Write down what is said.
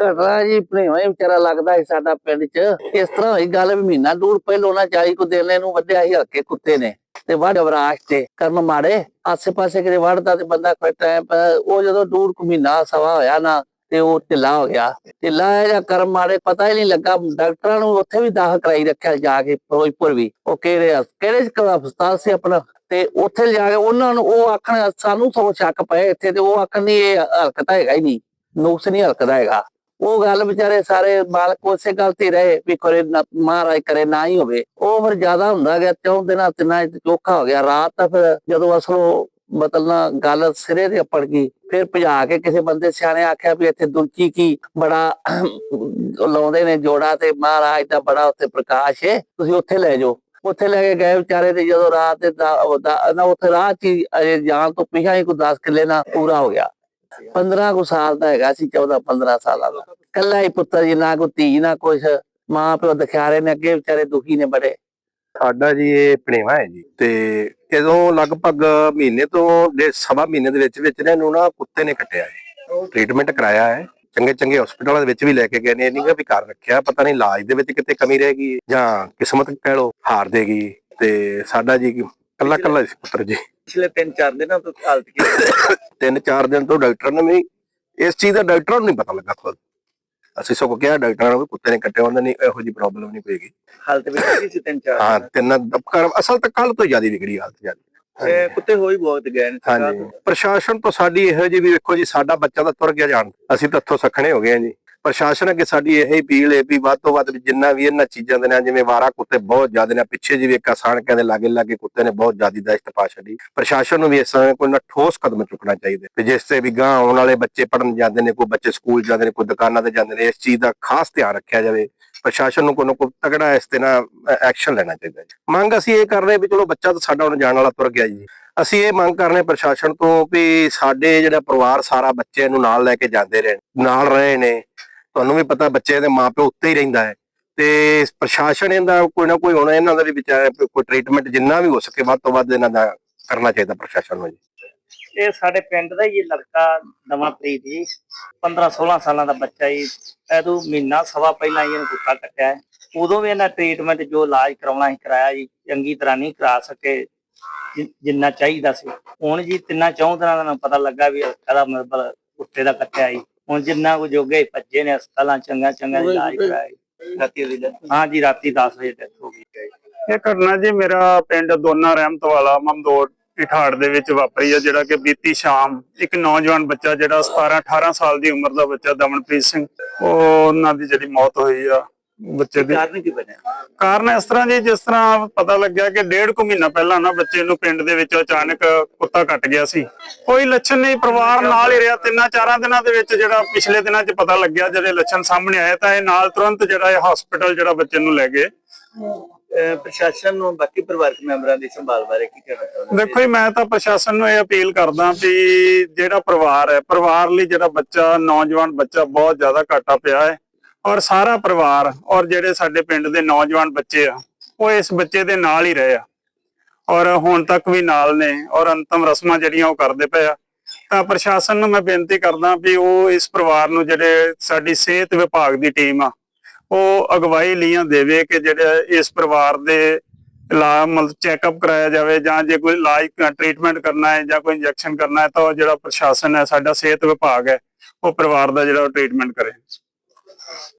ਘਟਨਾ ਜੀ ਭਣੇਵਾ ਹੀ ਵਿਚਾਰਾ ਲੱਗਦਾ ਸੀ ਸਾਡਾ ਪਿੰਡ 'ਚ। ਇਸ ਤਰ੍ਹਾਂ ਹੋਈ ਗੱਲ ਵੀ ਮਹੀਨਾ ਦੂਰ ਪਹਿਲੋਂ ਨਾ ਚਾਈ ਕੋ ਦੇਣੇ ਨੂੰ ਵੱਢਿਆ ਸੀ, ਹਲਕੇ ਕੁੱਤੇ ਨੇ ਤੇ ਵੱਢ ਅਵਰਾਸ਼ ਤੇ ਕਰਮ ਮਾੜੇ। ਆਸੇ ਪਾਸੇ ਕਿਤੇ ਵੱਢਦਾ ਤੇ ਬੰਦਾ ਕੋਈ ਟਾਈਮ ਉਹ ਜਦੋਂ ਦੂਰ ਕੁ ਮਹੀਨਾ ਸਵਾ ਹੋਇਆ ਨਾ ਤੇ ਉਹ ਢਿੱਲਾ ਹੋ ਗਿਆ। ਢਿੱਲਾ ਜਾਂ ਕਰਮ ਮਾੜੇ ਪਤਾ ਹੀ ਨਹੀਂ ਲੱਗਾ। ਡਾਕਟਰਾਂ ਨੂੰ ਉੱਥੇ ਵੀ ਦਾਖਲ ਕਰਾਈ ਰੱਖਿਆ ਜਾ ਕੇ ਫਿਰੋਜ਼ਪੁਰ ਵੀ। ਉਹ ਕਿਹੜੇ ਕਿਹੜੇ ਹਸਪਤਾਲ ਸੀ ਆਪਣਾ? ਤੇ ਉੱਥੇ ਜਾ ਕੇ ਉਹਨਾਂ ਨੂੰ ਉਹ ਆਖਣ ਸਾਨੂੰ ਸਗੋਂ ਸ਼ੱਕ ਪਏ ਇੱਥੇ ਤੇ ਉਹ ਆਖਣ ਨਹੀਂ ਇਹ ਹਲਕਤ ਹੈਗਾ ਹੀ ਨਹੀਂ। ਨੁਕਸ ਨਹੀਂ ਹਲਕਦਾ ਹੈਗਾ। ਉਹ ਗੱਲ ਵਿਚਾਰੇ ਸਾਰੇ ਮਾਲਕ ਉਸੇ ਗੱਲ ਤੇ ਰਹੇ ਵੀ ਕਰੇ ਨਾ- ਮਹਾਰਾਜ ਕਰੇ ਨਾ ਹੀ ਹੋਵੇ। ਉਹ ਫਿਰ ਜ਼ਿਆਦਾ ਹੁੰਦਾ ਗਿਆ, ਚੌਂ ਦਿਨਾਂ ਤਿੰਨਾਂ ਚ ਚੋਖਾ ਹੋ ਗਿਆ। ਰਾਤ ਤਾਂ ਫਿਰ ਜਦੋਂ ਅਸਲੋਂ ਮਤਲਬ ਗੱਲ ਸਿਰੇ ਤੇ ਅਪੜ ਗਈ, ਫਿਰ ਭਜਾ ਕੇ ਕਿਸੇ ਬੰਦੇ ਸਿਆਣੇ ਆਖਿਆ ਵੀ ਇੱਥੇ ਦੁਲਚੀ ਕੀ ਬੜਾ ਲਾਉਂਦੇ ਨੇ ਜੋੜਾ ਤੇ ਮਹਾਰਾਜ ਦਾ ਬੜਾ ਉੱਥੇ ਪ੍ਰਕਾਸ਼ ਹੈ ਤੁਸੀਂ ਉੱਥੇ ਲੈ ਜਾਓ। ਉੱਥੇ ਲੈ ਕੇ ਗਏ ਵਿਚਾਰੇ ਤੇ ਜਦੋਂ ਰਾਤ ਦੇ ਨਾ ਉੱਥੇ ਰਾਹ ਚ ਹੀ ਅਜੇ ਜਾਣ ਤੋਂ ਪਿਛਾ ਹੀ ਕੋਈ 10 ਕਿੱਲੇ ਨਾਲ ਪੂਰਾ ਹੋ ਗਿਆ। 15 ਕੁ ਸਾਲ ਦਾ ਹੈਗਾ ਸੀ 14 15 ਸਾਲਾਂ ਦਾ। ਕੱਲਾ ਹੀ ਪੁੱਤਰ ਜੀ, ਨਾ ਕੋਈ ਧੀ, ਨਾ ਕੁਛ। ਮਾਂ ਪਿਓ ਦਿਖਾਰੇ ਨੇ, ਅੱਗੇ ਵਿਚਾਰੇ ਦੁਖੀ ਨੇ ਬੜੇ। ਸਾਡਾ ਜੀ ਇਹ ਪਣੇਵਾ ਹੈ ਜੀ। ਤੇ ਇਦੋਂ ਲਗਭਗ ਮਹੀਨੇ ਤੋਂ ਡੇਢ ਸਵਾ ਮਹੀਨੇ ਦੇ ਵਿੱਚ ਵਿੱਚ ਨਾ, ਇਹਨੂੰ ਨਾ ਕੁੱਤੇ ਨੇ ਕੱਟਿਆ ਹੈ ਟ੍ਰੀਟਮੈਂਟ ਕਰਾਇਆ ਹੈ। ਚੰਗੇ ਚੰਗੇ ਹਸਪੀਟਲਾਂ ਦੇ ਵਿੱਚ ਵੀ ਲੈ ਕੇ ਗਏ ਨੇ ਨਹੀਂ ਵੀ ਘਰ ਰੱਖਿਆ। ਪਤਾ ਨਹੀਂ ਇਲਾਜ ਦੇ ਵਿੱਚ ਕਿਤੇ ਕਮੀ ਰਹਿ ਗਈ, ਜਾਂ ਕਿਸਮਤ ਕਹਿ ਲੋ ਹਾਰ ਦੇਗੀ ਤੇ ਸਾਡਾ ਜੀ ਕੱਲਾ ਕੱਲਾ ਸੀ ਪੁੱਤਰ ਜੀ। ਪਿਛਲੇ 3-4 ਦਿਨਾਂ ਤੋਂ ਹਾਲਤ ਕੀ ਤਿੰਨ ਚਾਰ ਦਿਨ ਤੋਂ ਡਾਕਟਰ ਨੇ ਵੀ ਇਸ ਚੀਜ਼ ਦਾ ਡਾਕਟਰਾਂ ਨੂੰ ਨਹੀਂ ਪਤਾ ਲੱਗਾ ਖੁਦ। ਅਸੀਂ ਸਗੋਂ ਕਿਹਾ ਡਾਕਟਰਾਂ ਨੂੰ ਵੀ ਕੁੱਤੇ ਨੇ ਕੱਟਿਆ ਉਹਨਾਂ ਨੇ ਇਹੋ ਜੀ ਪ੍ਰੋਬਲਮ ਨਹੀਂ ਪਏਗੀ। ਹਾਲਤ ਵਿੱਚ ਸੀ 3-4 ਹਾਂ ਤਿੰਨ ਦਬਕਰ ਅਸਲ ਤਾਂ ਕੱਲ ਤੋਂ ਜ਼ਿਆਦਾ ਵਿਗੜੀ ਹਾਲਤ ਜ਼ਿਆਦਾ। ਕੁੱਤੇ ਹੋਈ ਬਹੁਤ ਗਏ ਨੇ ਹਾਂਜੀ। ਪ੍ਰਸ਼ਾਸਨ ਤੋਂ ਸਾਡੀ ਇਹੋ ਜਿਹੀ ਵੀ ਵੇਖੋ ਜੀ ਸਾਡਾ ਬੱਚਾ ਤਾਂ ਤੁਰ ਗਿਆ ਜਾਣ। ਅਸੀਂ ਤਾਂ ਇੱਥੋਂ ਸਖਣੇ ਹੋ ਗਏ ਹਾਂ ਜੀ। ਪ੍ਰਸ਼ਾਸਨ ਅੱਗੇ ਸਾਡੀ ਇਹ ਅਪੀਲ ਹੈ ਵੀ ਵੱਧ ਤੋਂ ਵੱਧ ਜਿੰਨਾ ਵੀ ਇਹਨਾਂ ਚੀਜ਼ਾਂ ਦੇ ਨਾਲ, ਜਿਵੇਂ ਵਾਰਾ ਕੁੱਤੇ ਬਹੁਤ ਜ਼ਿਆਦਾ ਨੇ, ਪਿੱਛੇ ਜੀ ਵੀ ਕਹਿੰਦੇ ਲਾਗੇ ਲਾਗੇ ਕੁੱਤੇ ਨੇ ਬਹੁਤ ਜ਼ਿਆਦਾ ਦਹਿਸ਼ਤ ਪਾ ਛੱਡੀ। ਪ੍ਰਸ਼ਾਸਨ ਨੂੰ ਵੀ ਇਸ ਸਮੇਂ ਕੋਈ ਨਾ ਠੋਸ ਕਦਮ ਚੁੱਕਣਾ ਚਾਹੀਦਾ। ਤੇ ਜਿਸ ਤੇ ਵੀ ਗਾਂ ਆਉਣ ਵਾਲੇ ਬੱਚੇ ਪੜਨ ਜਾਂਦੇ ਨੇ, ਕੋਈ ਬੱਚੇ ਸਕੂਲ ਜਾਂਦੇ ਨੇ, ਕੋਈ ਦੁਕਾਨਾਂ ਤੇ ਜਾਂਦੇ ਨੇ, ਇਸ ਚੀਜ਼ ਦਾ ਖਾਸ ਧਿਆਨ ਰੱਖਿਆ ਜਾਵੇ। ਪ੍ਰਸ਼ਾਸਨ ਨੂੰ ਕੋਈ ਨਾ ਕੋਈ ਤਗੜਾ ਇਸ ਤੇ ਨਾ ਐਕਸ਼ਨ ਲੈਣਾ ਚਾਹੀਦਾ ਹੈ ਮੰਗ ਅਸੀਂ ਇਹ ਕਰ ਰਹੇ ਵੀ ਚਲੋ ਬੱਚਾ ਤਾਂ ਸਾਡਾ ਹੁਣ ਜਾਣ ਵਾਲਾ ਤੁਰ ਗਿਆ ਜੀ। ਅਸੀਂ ਇਹ ਮੰਗ ਕਰਨੇ ਪ੍ਰਸ਼ਾਸਨ ਤੋਂ ਵੀ ਸਾਡੇ ਜਿਹੜਾ ਪਰਿਵਾਰ ਸਾਰਾ ਬੱਚੇ ਨੂੰ ਨਾਲ ਲੈ ਕੇ ਜਾਂਦੇ ਰਹੇ ਨਾਲ ਰਹੇ ਨੇ। ਤੁਹਾਨੂੰ ਵੀ ਪਤਾ ਬੱਚੇ ਦੇ ਮਾਪਿਓ ਉੱਤੇ ਹੀ ਰਹਿੰਦਾ ਹੈ। ਤੇ ਪ੍ਰਸ਼ਾਸਨ ਇਹਦਾ ਕੋਈ ਨਾ ਕੋਈ ਹੁਣ ਇਹਨਾਂ ਦਾ ਵੀ ਵਿਚਾਰ ਕੋਈ ਟ੍ਰੀਟਮੈਂਟ ਜਿੰਨਾ ਵੀ ਹੋ ਸਕੇ ਵੱਧ ਤੋਂ ਵੱਧ ਇਹਨਾਂ ਦਾ ਕਰਨਾ ਚਾਹੀਦਾ ਪ੍ਰਸ਼ਾਸਨ ਨੂੰ ਜੀ। ਇਹ ਸਾਡੇ ਪਿੰਡ ਦਾ ਹੀ ਲੜਕਾ ਨਵਾਂਪ੍ਰੀਤ ਜੀ 15 16 ਸਾਲਾਂ ਦਾ ਬੱਚਾ ਜੀ। ਐਦੋਂ ਮਹੀਨਾ ਸਵਾ ਪਹਿਲਾਂ ਹੀ ਇਹਨੂੰ ਕੁੱਤਾ ਕੱਟਿਆ ਉਦੋਂ ਵੀ ਇਹਨਾਂ ਟ੍ਰੀਟਮੈਂਟ ਜੋ ਇਲਾਜ ਕਰਾਉਣਾ ਸੀ ਕਰਾਇਆ ਜੀ, ਚੰਗੀ ਤਰ੍ਹਾਂ ਨਹੀਂ ਕਰਾ ਸਕੇ ਜਿੰਨਾ ਚਾਹੀਦਾ ਸੀ। ਹੁਣ ਜੀ ਤਿੰਨਾ ਚੌਂ ਦਿਨਾਂ ਦਾ ਪਤਾ ਲੱਗਾ ਵੀ ਇਹਦਾ ਮਤਲਬ ਕੁੱਤੇ ਦਾ ਕੱਟਿਆ ਜੀ। ਹੁਣ ਜਿੰਨਾ ਕੁ ਜੋਗੇ ਭੱਜੇ ਨੇ ਹਸਪਤਾਲਾਂ ਚੰਗਾ ਚੰਗਾ ਇਲਾਜ ਜੀ। ਰਾਤੀ death- ਹਾਂ ਜੀ ਰਾਤੀ 10 ਵਜੇ ਡੈਥ ਹੋ ਗਈ। ਇਹ ਘਟਨਾ ਜੀ ਮੇਰਾ ਪਿੰਡ ਦੋਨਾ ਰਹਿਮਤ ਵਾਲਾ ਮਮਦੋੜ ਇਠਾੜ ਦੇ ਵਿੱਚ ਵਾਪਰੀ ਆ ਜਿਹੜਾ ਕਿ ਬੀਤੀ ਸ਼ਾਮ ਇੱਕ ਨੌਜਵਾਨ ਬੱਚਾ ਜਿਹੜਾ 17 18 ਸਾਲ ਦੀ ਉਮਰ ਦਾ ਬੱਚਾ ਦਮਨਪ੍ਰੀਤ ਸਿੰਘ ਉਹ ਉਹਨਾਂ ਦੀ ਜਿਹੜੀ ਮੌਤ ਹੋਈ ਆ। ਬੱਚੇ ਦੀ। ਕਾਰਨ ਕੀ ਬਣਿਆ? ਕਾਰਨ ਇਸ ਤਰ੍ਹਾਂ ਜੀ ਜਿਸ ਤਰ੍ਹਾਂ ਪਤਾ ਲੱਗਿਆ ਕਿ ਡੇਢ ਕੁ ਮਹੀਨਾ ਪਹਿਲਾਂ ਨਾ ਬੱਚੇ ਨੂੰ ਪਿੰਡ ਦੇ ਵਿੱਚ ਅਚਾਨਕ ਕੁੱਤਾ ਕੱਟ ਗਿਆ ਸੀ। ਕੋਈ ਲੱਛਣ ਨਹੀਂ ਪਰਿਵਾਰ ਨਾਲ ਹੀ ਰਿਹਾ। ਤਿੰਨਾਂ ਚਾਰਾਂ ਦਿਨਾਂ ਦੇ ਵਿੱਚ ਜਿਹੜਾ ਪਿਛਲੇ ਦਿਨਾਂ 'ਚ ਪਤਾ ਲੱਗਿਆ ਜਿਹੜੇ ਲੱਛਣ ਸਾਹਮਣੇ ਆਏ ਤਾਂ ਇਹ ਨਾਲ ਤੁਰੰਤ ਜਿਹੜਾ ਇਹ ਹਸਪੀਟਲ ਜਿਹੜਾ ਬੱਚੇ ਨੂੰ ਲੈ ਗਏ। ਪ੍ਰਸ਼ਾਸਨ ਨੂੰ ਬਾਕੀ ਪਰਿਵਾਰਕ ਮੈਂਬਰਾਂ ਦੀ ਸੰਭਾਲ ਬਾਰੇ ਕੀ ਕਹਿਣਾ ਚਾਹੁੰਦੇ ਦੇਖੋ ਜੀ ਮੈਂ ਤਾਂ ਪ੍ਰਸ਼ਾਸਨ ਨੂੰ ਇਹ ਅਪੀਲ ਕਰਦਾ ਵੀ ਜਿਹੜਾ ਪਰਿਵਾਰ ਹੈ ਪਰਿਵਾਰ ਲਈ ਜਿਹੜਾ ਬੱਚਾ ਨੌਜਵਾਨ ਬੱਚਾ ਬਹੁਤ ਜ਼ਿਆਦਾ ਘਾਟਾ ਪਿਆ ਹੈ। ਔਰ ਸਾਰਾ ਪਰਿਵਾਰ ਔਰ ਜਿਹੜੇ ਸਾਡੇ ਪਿੰਡ ਦੇ ਨੌਜਵਾਨ ਬੱਚੇ ਆ, ਉਹ ਇਸ ਬੱਚੇ ਦੇ ਨਾਲ ਹੀ ਰਹੇ ਆ। ਔਰ ਹੁਣ ਤੱਕ ਵੀ ਨਾਲ ਨੇ ਔਰ ਅੰਤਮ ਰਸਮਾਂ ਜਿਹੜੀਆਂ ਉਹ ਕਰਦੇ ਪਏ ਆ। ਤਾਂ ਪ੍ਰਸ਼ਾਸਨ ਨੂੰ ਮੈਂ ਬੇਨਤੀ ਕਰਦਾ ਵੀ ਉਹ ਇਸ ਪਰਿਵਾਰ ਨੂੰ ਜਿਹੜੇ ਸਾਡੀ ਸਿਹਤ ਵਿਭਾਗ ਦੀ ਟੀਮ ਆ, ਉਹ ਅਗਵਾਈ ਲੀਆਂ ਦੇਵੇ ਕਿ ਜਿਹੜੇ ਇਸ ਪਰਿਵਾਰ ਦੇ ਇਲਾਜ ਮਤਲਬ ਚੈੱਕਅਪ ਕਰਾਇਆ ਜਾਵੇ ਜਾਂ ਜੇ ਕੋਈ ਇਲਾਜ ਟ੍ਰੀਟਮੈਂਟ ਕਰਨਾ ਹੈ ਜਾਂ ਕੋਈ ਇੰਜੈਕਸ਼ਨ ਕਰਨਾ ਹੈ ਤਾਂ ਉਹ ਜਿਹੜਾ ਪ੍ਰਸ਼ਾਸਨ ਹੈ, ਸਾਡਾ ਸਿਹਤ ਵਿਭਾਗ ਹੈ, ਉਹ ਪਰਿਵਾਰ ਦਾ ਜਿਹੜਾ ਟ੍ਰੀਟਮੈਂਟ ਕਰੇ।